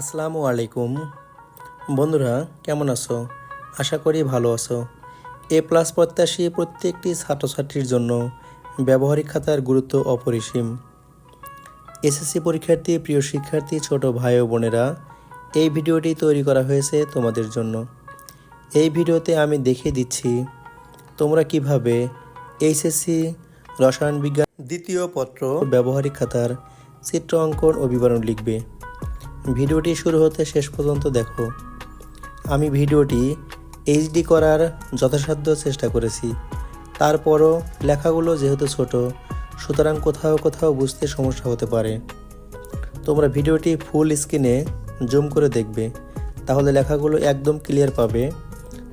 আসসালামু আলাইকুম। বন্ধুরা, কেমন আছো? আশা করি ভালো আছো। এ প্লাস প্রত্যাশী প্রত্যেকটি ছাত্রছাত্রীর জন্য ব্যবহারিক খাতার গুরুত্ব অপরিসীম। এসএসসি পরীক্ষার্থী, প্রিয় শিক্ষার্থী, ছোট ভাই ও বোনেরা, এই ভিডিওটি তৈরি করা হয়েছে তোমাদের জন্য। এই ভিডিওতে আমি দেখিয়ে দিচ্ছি তোমরা কীভাবে এইচএসসি, রসায়ন বিজ্ঞান, দ্বিতীয় পত্র, ব্যবহারিক খাতার চিত্র অঙ্কন ও বিবরণ লিখবে। ভিডিওটি শুরু হতে শেষ পর্যন্ত দেখো। আমি ভিডিওটি এইচডি করার যথাসাধ্য চেষ্টা করেছি। তারপরও লেখাগুলো যেহেতু ছোট, সুতরাং কোথাও কোথাও বুঝতে সমস্যা হতে পারে। তোমরা ভিডিওটি ফুল স্ক্রিনে জুম করে দেখবে, তাহলে লেখাগুলো একদম ক্লিয়ার পাবে,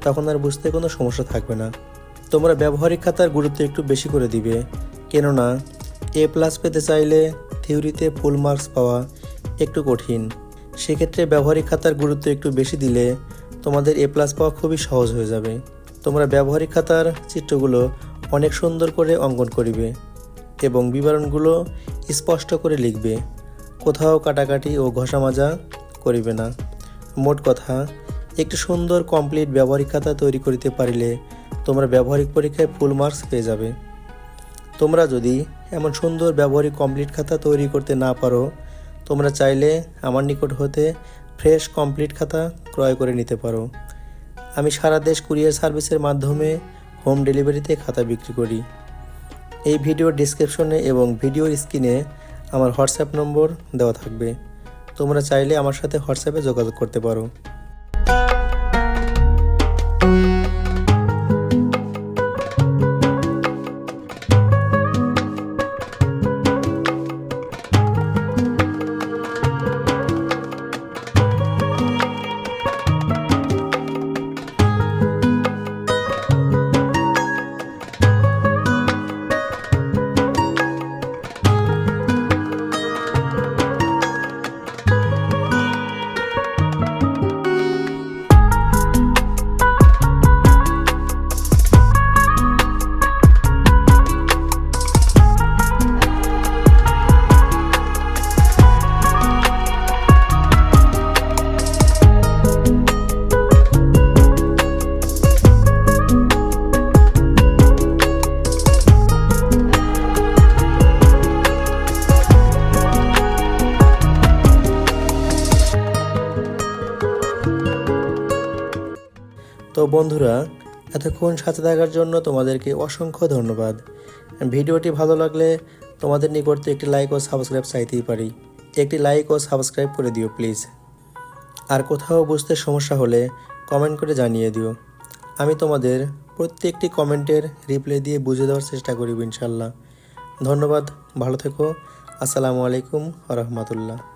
তখন আর বুঝতে কোনো সমস্যা থাকবে না। তোমরা ব্যবহারিক খাতার গুরুত্ব একটু বেশি করে দিবে, কেননা এ প্লাস পেতে চাইলে থিওরিতে ফুল মার্কস পাওয়া একটু কঠিন। সেক্ষেত্রে ব্যবহারিক খাতার গুরুত্ব একটু বেশি দিলে তোমাদের এ প্লাস পাওয়া খুবই সহজ হয়ে যাবে। তোমরা ব্যবহারিক খাতার চিত্রগুলো অনেক সুন্দর করে অঙ্কন করিবে এবং বিবরণগুলো স্পষ্ট করে লিখবে। কোথাও কাটাকাটি ও ঘষা মাজা করিবে না। মোট কথা, একটি সুন্দর কমপ্লিট ব্যবহারিক খাতা তৈরি করিতে পারিলে তোমরা ব্যবহারিক পরীক্ষায় ফুল মার্কস পেয়ে যাবে। তোমরা যদি এমন সুন্দর ব্যবহারিক কমপ্লিট খাতা তৈরি করতে না পারো তোমরা চাইলে আমার নিকট হতে ফ্রেশ কমপ্লিট খাতা ক্রয় করে নিতে পারো। আমি সারা দেশ কুরিয়ার সার্ভিসের মাধ্যমে হোম ডেলিভারিতে খাতা বিক্রি করি। এই ভিডিওর ডিসক্রিপশনে এবং ভিডিওর স্ক্রিনে আমার হোয়াটসঅ্যাপ নম্বর দেওয়া থাকবে। তোমরা চাইলে আমার সাথে হোয়াটসঅ্যাপে যোগাযোগ করতে পারো। তো বন্ধুরা, এতক্ষণ সাথে থাকার জন্য তোমাদেরকে অসংখ্য ধন্যবাদ। ভিডিওটি ভালো লাগলে তোমাদের নিকট একটি লাইক ও সাবস্ক্রাইব চাইতেই পারি। একটি লাইক ও সাবস্ক্রাইব করে দিও প্লিজ আর কোথাও বুঝতে সমস্যা হলে কমেন্ট করে জানিয়ে দিও। আমি তোমাদের প্রত্যেকটি কমেন্টের রিপ্লাই দিয়ে বুঝে দেওয়ার চেষ্টা করিব ইনশাল্লাহ ধন্যবাদ, ভালো থেকো। আসসালামু আলাইকুম রহমতুল্লাহ।